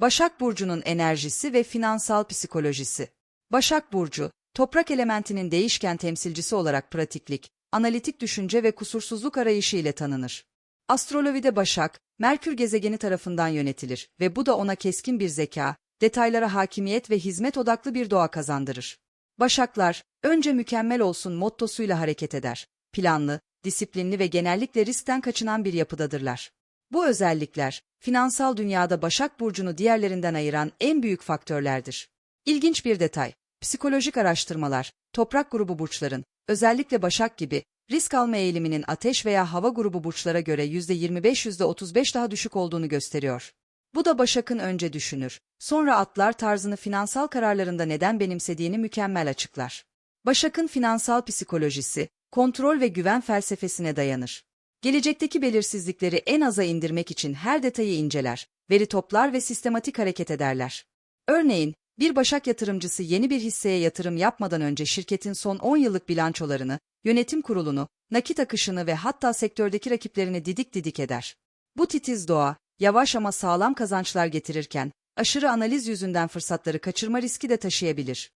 Başak Burcu'nun enerjisi ve finansal psikolojisi. Başak Burcu, toprak elementinin değişken temsilcisi olarak pratiklik, analitik düşünce ve kusursuzluk arayışı ile tanınır. Astrolojide Başak, Merkür gezegeni tarafından yönetilir ve bu da ona keskin bir zeka, detaylara hakimiyet ve hizmet odaklı bir doğa kazandırır. Başaklar, önce mükemmel olsun mottosuyla hareket eder. Planlı, disiplinli ve genellikle riskten kaçınan bir yapıdadırlar. Bu özellikler, finansal dünyada Başak Burcu'nu diğerlerinden ayıran en büyük faktörlerdir. İlginç bir detay, psikolojik araştırmalar, toprak grubu burçların, özellikle Başak gibi, risk alma eğiliminin ateş veya hava grubu burçlara göre %25-%35 daha düşük olduğunu gösteriyor. Bu da Başak'ın önce düşünür, sonra atlar tarzını finansal kararlarında neden benimsediğini mükemmel açıklar. Başak'ın finansal psikolojisi, kontrol ve güven felsefesine dayanır. Gelecekteki belirsizlikleri en aza indirmek için her detayı inceler, veri toplar ve sistematik hareket ederler. Örneğin, bir Başak yatırımcısı yeni bir hisseye yatırım yapmadan önce şirketin son 10 yıllık bilançolarını, yönetim kurulunu, nakit akışını ve hatta sektördeki rakiplerini didik didik eder. Bu titiz doğa, yavaş ama sağlam kazançlar getirirken, aşırı analiz yüzünden fırsatları kaçırma riski de taşıyabilir.